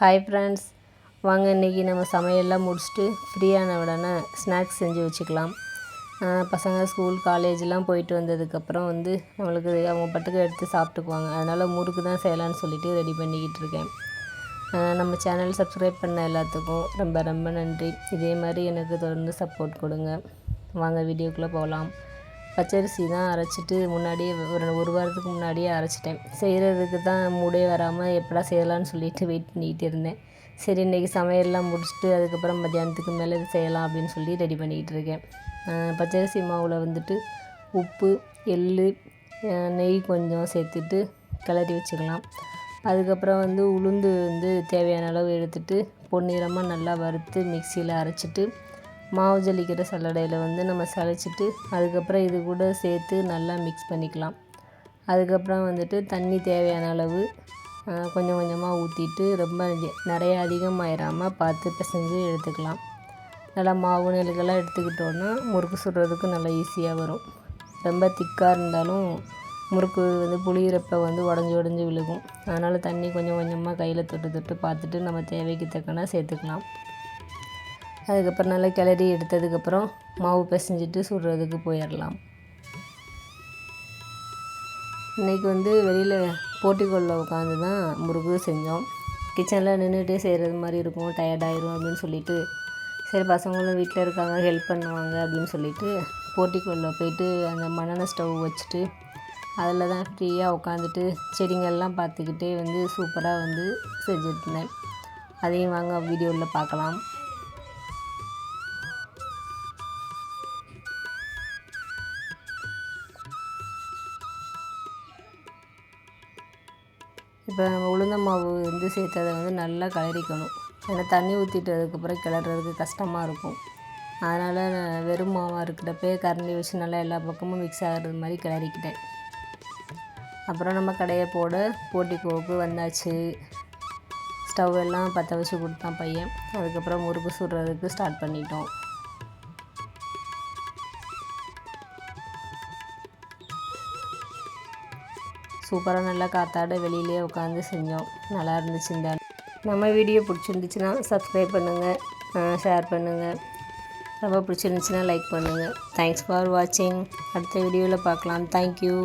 Hi friends வாங்க இன்றைக்கி நம்ம சமையல்லாம் முடிச்சுட்டு ஃப்ரீயான உடனே ஸ்நாக்ஸ் செஞ்சு வச்சுக்கலாம். பசங்க ஸ்கூல் காலேஜ்லாம் போயிட்டு வந்ததுக்கப்புறம் வந்து நம்மளுக்கு அவங்க பட்டுக்கு எடுத்து சாப்பிட்டுக்குவாங்க. அதனால் முறுக்கு தான் செய்யலான்னு சொல்லிட்டு ரெடி பண்ணிக்கிட்டு இருக்கேன். நம்ம சேனல் சப்ஸ்கிரைப் பண்ண எல்லாத்துக்கும் ரொம்ப ரொம்ப நன்றி. இதே மாதிரி எனக்கு தொடர்ந்து சப்போர்ட் கொடுங்க. வாங்க வீடியோக்குள்ளே போகலாம். பச்சரிசி தான் அரைச்சிட்டு முன்னாடியே ஒரு ஒரு வாரத்துக்கு முன்னாடியே அரைச்சிட்டேன். செய்கிறதுக்கு தான் மூடே வராமல் எப்படா செய்யலாம்னு சொல்லிட்டு வெயிட் பண்ணிகிட்டு இருந்தேன். சரி இன்றைக்கி சமையல்லாம் முடிச்சுட்டு அதுக்கப்புறம் மத்தியானத்துக்கு மேலே இது செய்யலாம் அப்படின்னு சொல்லி ரெடி பண்ணிக்கிட்டு இருக்கேன். பச்சரிசி மாவில் வந்துட்டு உப்பு எள் நெய் கொஞ்சம் சேர்த்துட்டு கிளறி வச்சுக்கலாம். அதுக்கப்புறம் வந்து உளுந்து வந்து தேவையான அளவு எடுத்துட்டு பொன்னிறமாக நல்லா வறுத்து மிக்சியில் அரைச்சிட்டு மாவு ஜலிக்கிற சல்லடையில் வந்து நம்ம சலிச்சிட்டு அதுக்கப்புறம் இது கூட சேர்த்து நல்லா மிக்ஸ் பண்ணிக்கலாம். அதுக்கப்புறம் வந்துட்டு தண்ணி தேவையான அளவு கொஞ்சம் கொஞ்சமாக ஊற்றிட்டு ரொம்ப நிறைய அதிகமாயிராமல் பார்த்து பிசைஞ்சு எடுத்துக்கலாம். நல்லா மாவு நெல்லுக்கெல்லாம் எடுத்துக்கிட்டோன்னா முறுக்கு சுடுறதுக்கு நல்லா ஈஸியாக வரும். ரொம்ப திக்காக இருந்தாலும் முறுக்கு வந்து புளியிறப்ப வந்து உடஞ்சி உடஞ்சி விழுகும். அதனால் தண்ணி கொஞ்சம் கொஞ்சமாக கையில் தொட்டு தொட்டு பார்த்துட்டு நம்ம தேவைக்கு தக்கன சேர்த்துக்கலாம். அதுக்கப்புறம் நல்லா கிளறி எடுத்ததுக்கப்புறம் மாவு பிசைஞ்சிட்டு சுடுறதுக்கு போயிடலாம். இன்றைக்கி வந்து வெளியில் போட்டிக்கோளில் உட்காந்து தான் முறுக்கு செஞ்சோம். கிச்சனில் நின்றுட்டே செய்கிறது மாதிரி இருக்கும். டயர்டாயிரும் அப்படின்னு சொல்லிட்டு சரி பசங்களும் வீட்டில் இருக்காங்க ஹெல்ப் பண்ணுவாங்க அப்படின்னு சொல்லிட்டு போட்டிக்கோளில் போயிட்டு அந்த மண்ணெண்ணெய் ஸ்டவ் வச்சுட்டு அதில் தான் ஃப்ரீயாக உட்காந்துட்டு செடிங்கள்லாம் பார்த்துக்கிட்டே வந்து சூப்பராக வந்து செஞ்சுருந்தேன் அதையும் வாங்க வீடியோவில் பார்க்கலாம். இப்போ நம்ம உளுந்த மாவு வந்து சேர்த்ததை வந்து நல்லா கிளறிக்கணும் ஏன்னா தண்ணி ஊற்றிட்டு அதுக்கப்புறம் கிளறதுக்கு கஷ்டமாக இருக்கும். அதனால் நான் வெறும் மாவாக இருக்கிறப்பே கரண்டி வச்சு நல்லா எல்லா பக்கமும் மிக்ஸ் ஆகிறது மாதிரி கிளறிக்கிட்டேன். அப்புறம் நம்ம கடையை போட போட்டி கோப்பு வந்தாச்சு. ஸ்டவ் எல்லாம் பற்ற வச்சு கொடுத்தான் பையன். அதுக்கப்புறம் முறுக்கு சுடுறதுக்கு ஸ்டார்ட் பண்ணிட்டோம். சூப்பராக நல்லா காத்தாட வெளியிலே உட்காந்து செஞ்சோம். நல்லா இருந்துச்சு இந்த நம்ம வீடியோ பிடிச்சிருந்துச்சுன்னா சப்ஸ்கிரைப் பண்ணுங்கள் ஷேர் பண்ணுங்கள் ரொம்ப பிடிச்சிருந்துச்சுன்னா லைக் பண்ணுங்கள் தேங்க்ஸ் ஃபார் வாட்சிங் அடுத்த வீடியோவில் பார்க்கலாம். தேங்க்யூ